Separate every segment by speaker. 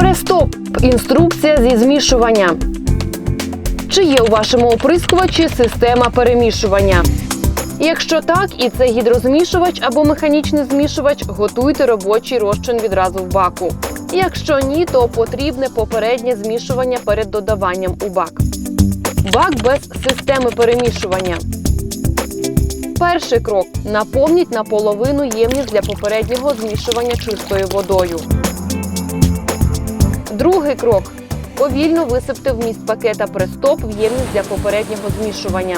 Speaker 1: Престоп. Інструкція зі змішування. Чи є у вашому оприскувачі система перемішування? Якщо так, і це гідрозмішувач або механічний змішувач, готуйте робочий розчин відразу в баку. Якщо ні, то потрібне попереднє змішування перед додаванням у бак. Бак без системи перемішування. Перший крок: наповніть наполовину ємність для попереднього змішування чистою водою. Другий крок: повільно висипте вміст пакета престоп в ємність для попереднього змішування.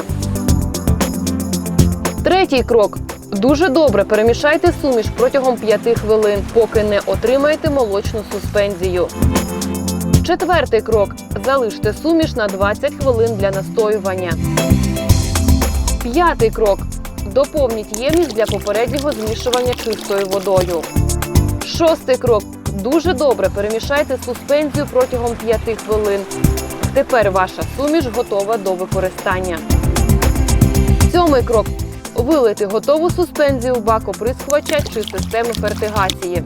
Speaker 1: Третій крок. Дуже добре перемішайте суміш протягом 5 хвилин, поки не отримаєте молочну суспензію. Четвертий крок. Залиште суміш на 20 хвилин для настоювання. П'ятий крок. Доповніть ємність для попереднього змішування чистою водою. Шостий крок. Дуже добре перемішайте суспензію протягом 5 хвилин. Тепер ваша суміш готова до використання. Сьомий крок. Вилити готову суспензію в бак оприскувача чи системи фертигації.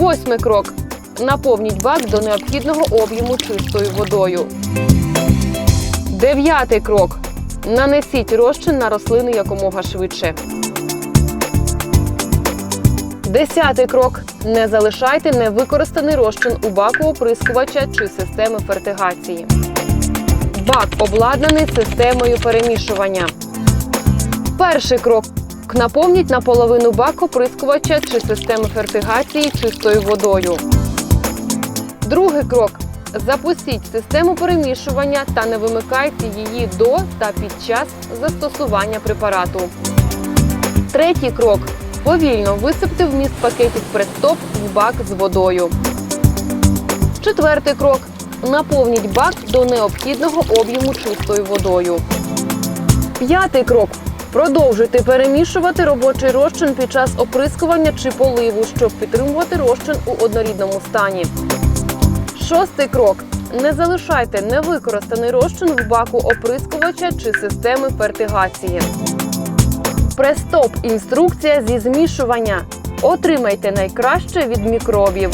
Speaker 1: Восьмий крок. Наповніть бак до необхідного об'єму чистою водою. Дев'ятий крок. Нанесіть розчин на рослини якомога швидше. Десятий крок. Не залишайте невикористаний розчин у баку оприскувача чи системи фертигації. Бак обладнаний системою перемішування. Перший крок. Наповніть наполовину бак оприскувача чи системи фертигації чистою водою. Другий крок. Запустіть систему перемішування та не вимикайте її до та під час застосування препарату. Третій крок. Повільно висипте вміст пакетів престоп в бак з водою. Четвертий крок. Наповніть бак до необхідного об'єму чистою водою. П'ятий крок. Продовжуйте перемішувати робочий розчин під час оприскування чи поливу, щоб підтримувати розчин у однорідному стані. Шостий крок. Не залишайте невикористаний розчин в баку оприскувача чи системи фертигації. Престоп інструкція зі змішування. Отримайте найкраще від мікробів.